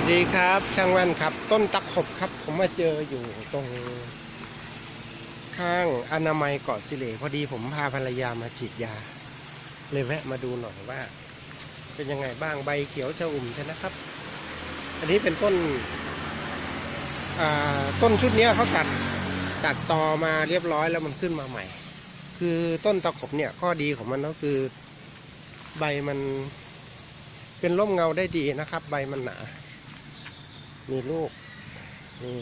วัสดีครับ ช่างแว่นครับ ต้นตะขบครับ ผมมาเจออยู่ตรง ข้างอนามัยเกาะสิเลพอดีผมพาภรรยามาฉีดยา เลยแวะมาดูหน่อยว่า เป็นยังไงบ้างใบเขียวชอุ่มใช่นะครับ อันนี้เป็นต้นต้นชุดนี้เขาตัดตัดตอมาเรียบร้อยแล้วมันขึ้นมาใหม่ คือต้นตะขบเนี่ยข้อดีของมันก็คือ ใบมันเป็นร่มเงาได้ดีนะครับ ใบมันหนา มีลูก นี่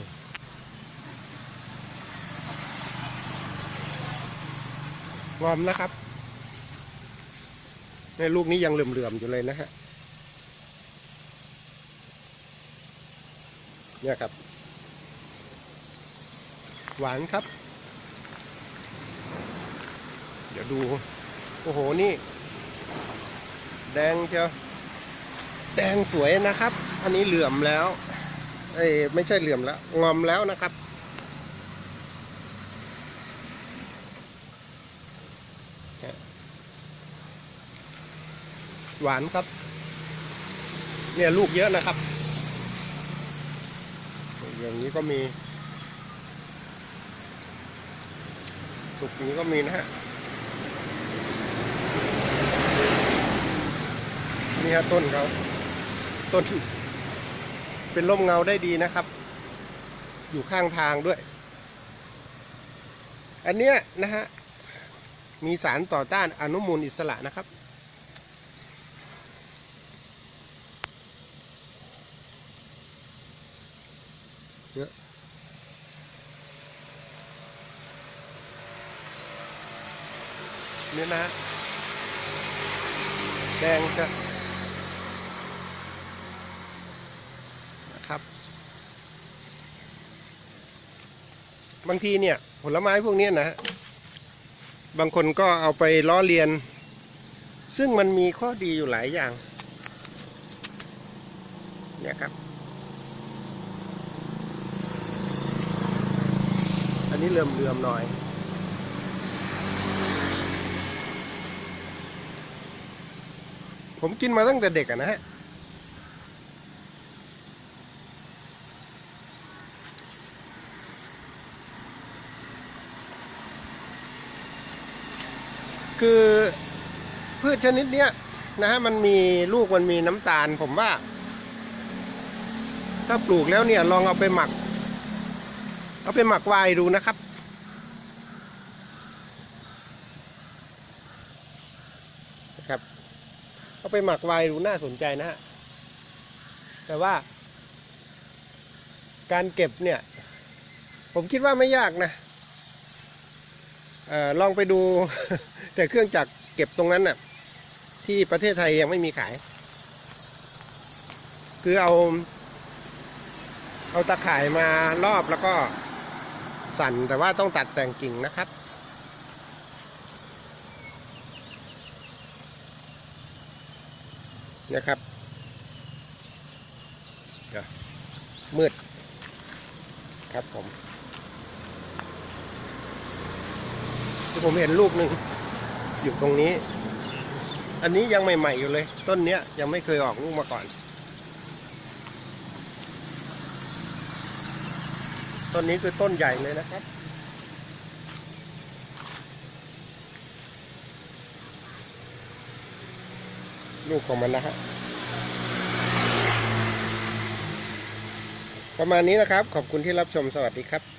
งอมนะครับ ในลูกนี้ยังเหลื่อมๆอยู่เลยนะฮะ เนี่ยครับ หวานครับ เดี๋ยวดู โอ้โห นี่ แดงเชียวแดงสวยนะครับ อันนี้เหลื่อมแล้ว เอ้ไม่ใช่เหลื่อมแล้ว งอมแล้วนะครับ หวานครับ เนี่ยลูกเยอะนะครับ อย่างนี้ก็มี สุกนี้ก็มีนะฮะนี่ฮะต้นเขาต้น เป็นร่มเงาได้ดีนะครับ อยู่ข้างทางด้วย อันเนี้ยนะฮะ มีสารต่อต้านอนุมูลอิสระนะครับ เยอะเนี่ยนะแดงจะนะครับ บางทีเนี่ยผลไม้พวกนี้นะบางคนก็เอาไปล้อเลียน ซึ่งมันมีข้อดีอยู่หลายอย่างเนี่ยครับ อันนี้เลื่อมเลื่อมๆหน่อย ผมกินมาตั้งแต่เด็กอะนะฮะ คือพืชชนิดเนี้ยนะฮะมันมีลูกมันมีน้ำตาล ผมว่า ถ้าปลูกแล้วเนี่ย ลองเอาไปหมัก เอาไปหมักไวน์ดูนะครับ นะครับ เอาไปหมักไวน์ดูน่าสนใจนะฮะแต่ว่า การเก็บเนี่ย ผมคิดว่าไม่ยากนะ ลองไปดู แต่เครื่องจักรเก็บตรงนั้นน่ะ ที่ประเทศไทยยังไม่มีขาย คือเอา เอาตะข่ายมารอบแล้วก็สั่นแต่ว่าต้องตัดแต่งกิ่งนะครับนะครับมืดครับผม ที่ผมเห็นลูกหนึ่งอยู่ตรงนี้ อันนี้ยังใหม่ๆอยู่เลย ต้นเนี้ยยังไม่เคยออกลูกมาก่อน ต้นนี้คือต้นใหญ่เลยนะครับลูกของมันนะฮะประมาณนี้นะครับ ขอบคุณที่รับชมสวัสดีครับ